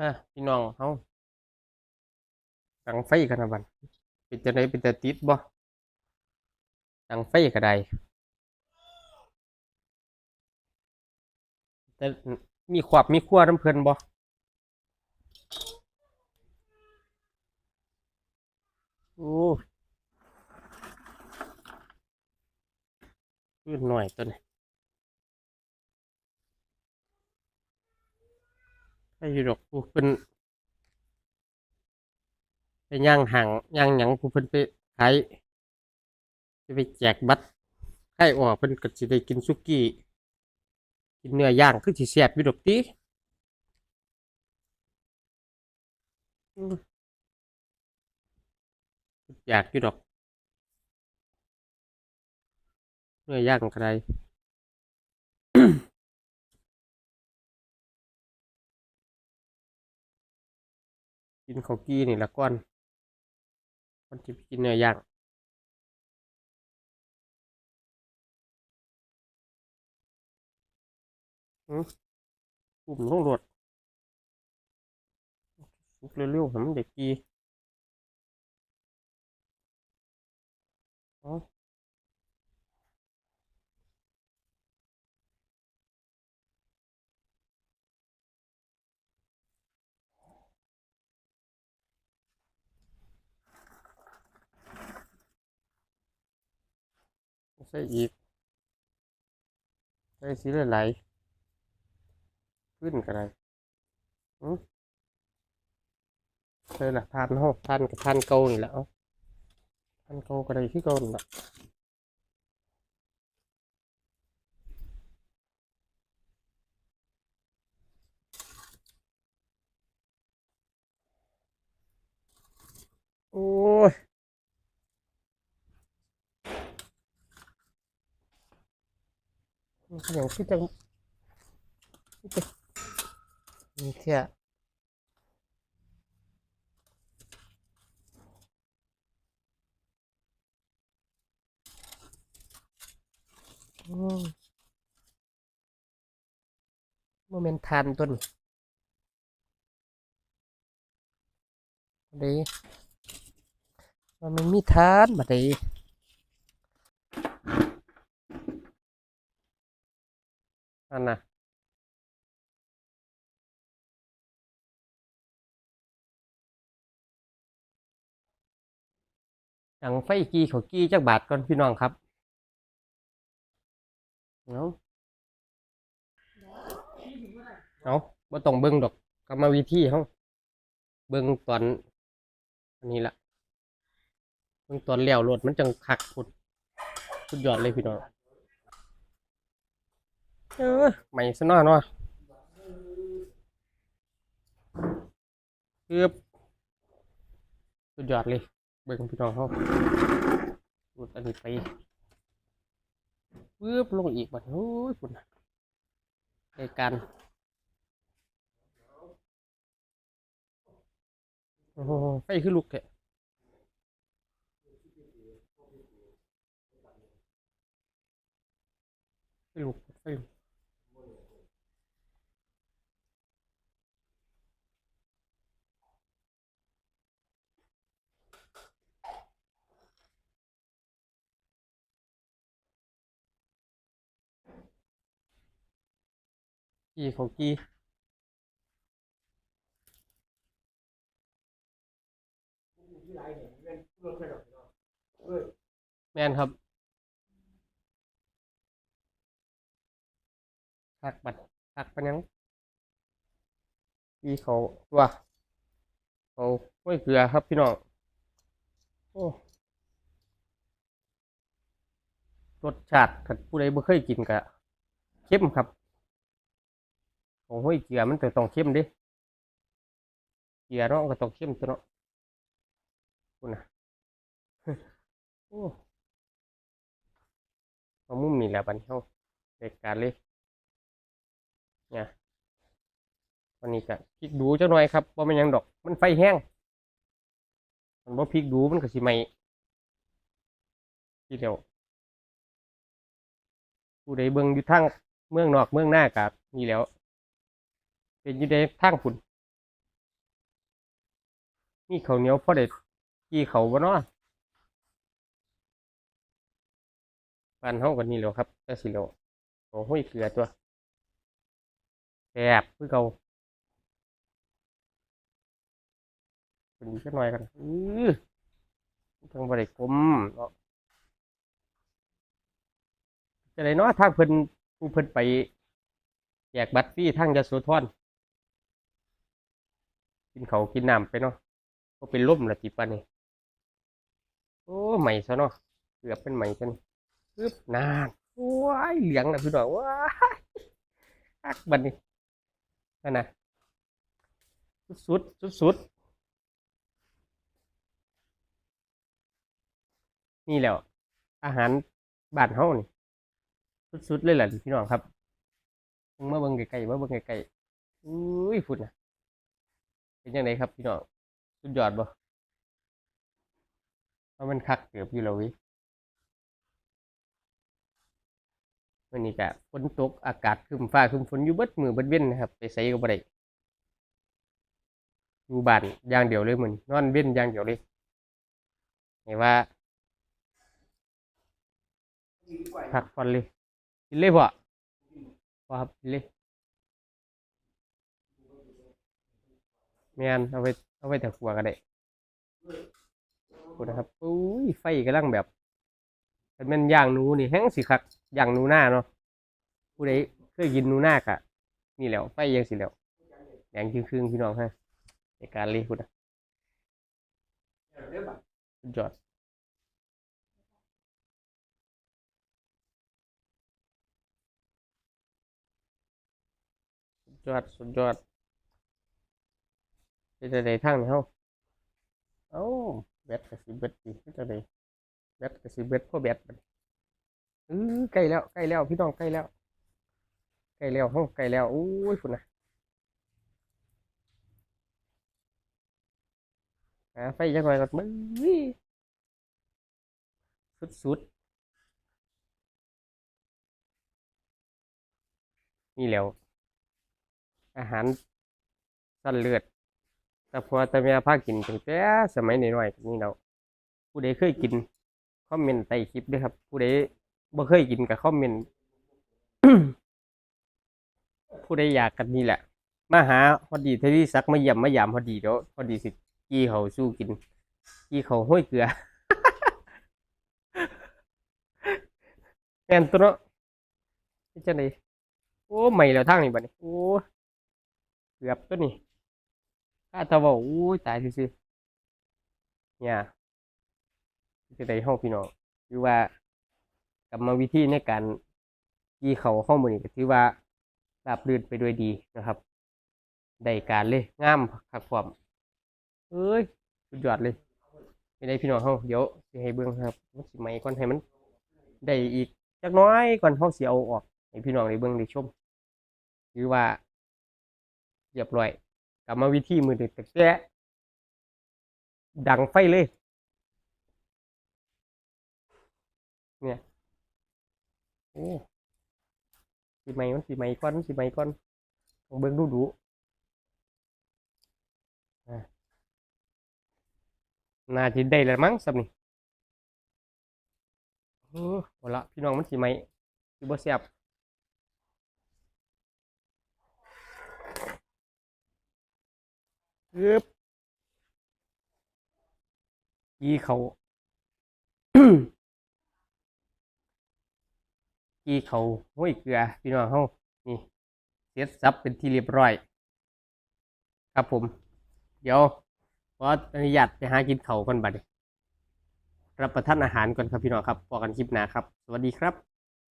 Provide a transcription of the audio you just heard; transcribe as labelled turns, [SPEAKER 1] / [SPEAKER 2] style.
[SPEAKER 1] มาพี่น้องเฮาตั้งไฟกันนะบัดเป็นจังได้เป็นตาติดบ่ตั้งไฟก็ได้แต่มีขวบมีครัวน้ำเพิ่นบ่โอ้ขึ้นหน่อยตัวนี้ ให้อยู่ดอกผู้เพิ่นไปย่างห่างย่างหยังผู้เพิ่นไปขายจะไปแจกบัตรใครออกเพิ่นก็สิได้กินสุกี้กินเนื้อย่างคือสิแซ่บอยู่ดอกติอยากอยู่ดอกเนื้อย่างก็ได้ กินข้าวกี้นี่ละก่อนก่อนที่กินเนื้อย่างอืมปุ่มลงรถสุกเร็วๆให้มันได้กีเใส่อีก ใส่สีไหลายขึ้นก็ได้อืมใส่ละทานเฮาทานกับทานเกานี่แหละเอาทานเกาก็ได้คือเกานี่แหละโอ้ยมันก็ อย่างที่จังที่จังนี่เที่ยอืมโมเมนทานต้นดีมันไม่มีทานบัดนี้ อันนะดังไฟกีเขากี้จักบาทก่อนพี่น้องครับเอาเอาบ่ต้องเบิ่งดอกกรรมวิธีเฮาเบิ่งตอนอันนี้ละเบิ่งตอนแล้วรถมันจังคักพุดสุดยอดเลยพี่น้อง เออใหม่ซะหน่อยเนาะเกือบสุดยอดเลย เบิ่งพี่น้องเขารถอันนี้ไปเกือบลงอีกบัดโอ้ยคุณรายการโอ้โหไฟคือลุกแกไฟลุกไฟลุก กี้เขากี้แมนครับหักบัดหักปะยังกี้เขาว่าเขาห้วยเกลือครับพี่น้องโอ้รสชาติถ้าผู้ใดบ่เคยกินก็เข้มครับ ของห้วยเกลือมันต้องเข้มดิเกลือเนาะก็ต้องเข้มตัวเนาะคุณนะโอ้เอามุมนี่แหละบันเฮาเด็กการเลยเนี่ยวันนี้ก็พริกดูเจ้าหน่อยครับว่ามันยังดอก มันไฟแห้ง มันบ่พริกดูมันก็สิไหมทีเดียวผู้ใดเบิ่งอยู่ทางเมืองนอกเมืองหน้ากับนี่แล้ว เป็นอยู่ในทางฝุ่นมีเขาเหนียวพอได้กี่เขาบ่เนาะบ้านเฮากันนี่แล้วครับแต่สิแล้วโอ้ห้ยเกลือตัวแซ่บคือเกาเป็นอีกหน่อยกันอื้อจังบ่ได้กลมเนาะจะได้เนาะทางเพิ่นผู้เพิ่นไปแจกบัตรฟรีทางยโสธร กินเขากินน้ำไปเนาะก็เป็นล่มละติปานนี่โอ้ใหม่ซะเนาะเกือบเป็นใหม่ซะนี่ปึ๊บนานว้ายเหลืองนะพี่น้องว้ายอักบัดนี้นั่นนะสุดสุดสุดนี่แหล้ว อาหารบ้านเฮานี่สุดๆเลยแหละพี่น้องครับเบิ่งมาเบิ่งไกลๆมาเบิ่งไกลๆอุ้ยฝุ่นนะ เป็นยังไงครับพี่น้องสุดยอดบ่ว่าะมันคักเกือบอยู่แล้ววิวันนี้ก็ฝนตกอากาศคึมฟ้าคึมฝนอยู่เบิดมือเบิดเว้นนะครับ ไปไสก็บ่ได้อยู่บ้านอย่างเดียวเลยมื้อนี้นอนเว้นอย่างเดียวเลยเห็นว่าพักผ่อนเลยกินเลยพ่อพ่ครับกินเลย แม่นเอาไปเอาไปแต่ขัวก็ได้ขอบคุณนะครับอุ้ยไฟกำลังแบบเป็นแม่นย่างหนูนี่แห้งสิคักย่างหนูหน้าเนาะผู้ใดเคยกินหนูหน้ากะนี่แล้วไฟยังสิแล้วแดงครึ่งๆพี่น้องฮะในการเลยคุณนะสุดยอดสุดยอดสุดยอด เป็นจะได้ทางนี่เฮาเอ้าแบตกับสิเบ็ดสิจะได้แบตกับสิเบ็ดพ่อแบตบัดนี้เออใกล้แล้วใกล้แล้วพี่น้องใกล้แล้วใกล้แล้วเฮาใกล้แล้วโอ้ยคุณนะหาไฟจักหน่อยก่อนมึงสุดสุดๆนี่แล้ว อาหารสั้นเลือด แต่พอแต่แม่พากินตั้งแต่สมัยน้อยๆนี่เราผู้ใดเคยกินคอมเมนต์ใต้คลิปด้วยครับ ผู้ใดบ่เคยกินกับคอมเมนต์ผู้ใดอยากกันนี่แหละ มาหาพอดีทวีศักมาเยี่ยมมายามพอดีเดี๋ยวพอดีสิกี้เขาสู้กินกี้เขาห้อยเกลือแม่นตัวเนาะนี่จะไหนโอ้ใหม่แล้วทางนี้บัดนี้โอ้เกือบตัวนี้ ถ้าถ้าว่าอู้ยตายซื่อๆเนี่ยจะได้ห้องพี่น้องคือว่ากรรมวิธีในการยีเขาข้อมูลนี่ก็ถือว่าราบรื่นไปด้วยดีนะครับ ได้การเลยงามคักความเอ้ยสุดยอดเลยไม่ได้พี่น้องเฮาเดี๋ยวสิให้เบิ่งครับมันสิไหมก่อนให้มัน ได้อีกจักน้อยก่อนเฮาสิเอาออกให้พี่น้องได้เบิ่งได้ชมถือว่าเรียบร้อย รรมวิธีมือเด็กแต่แกดังไฟเลย เนี่ยโอ้สีไหมมันสีไหมก้อนสีไหมก้อนลองเบิ่งดูดูอะน่าจะได้แล้วมั้งสับนี่โอ้โหละพี่น้องมันสีไหมคือบ่แซ่บ ปึ๊บกีเขากีเขาห้วยเกลือพี่น้องเฮานี่เสร็จสับเป็นที่เรียบร้อย ครับผม เดี๋ยวขออนุญาตไปหากินเขาก่อนบัดนี้รับประทานอาหารก่อนครับพี่น้องครับพอกันคลิปหน้าครับ สวัสดีครับ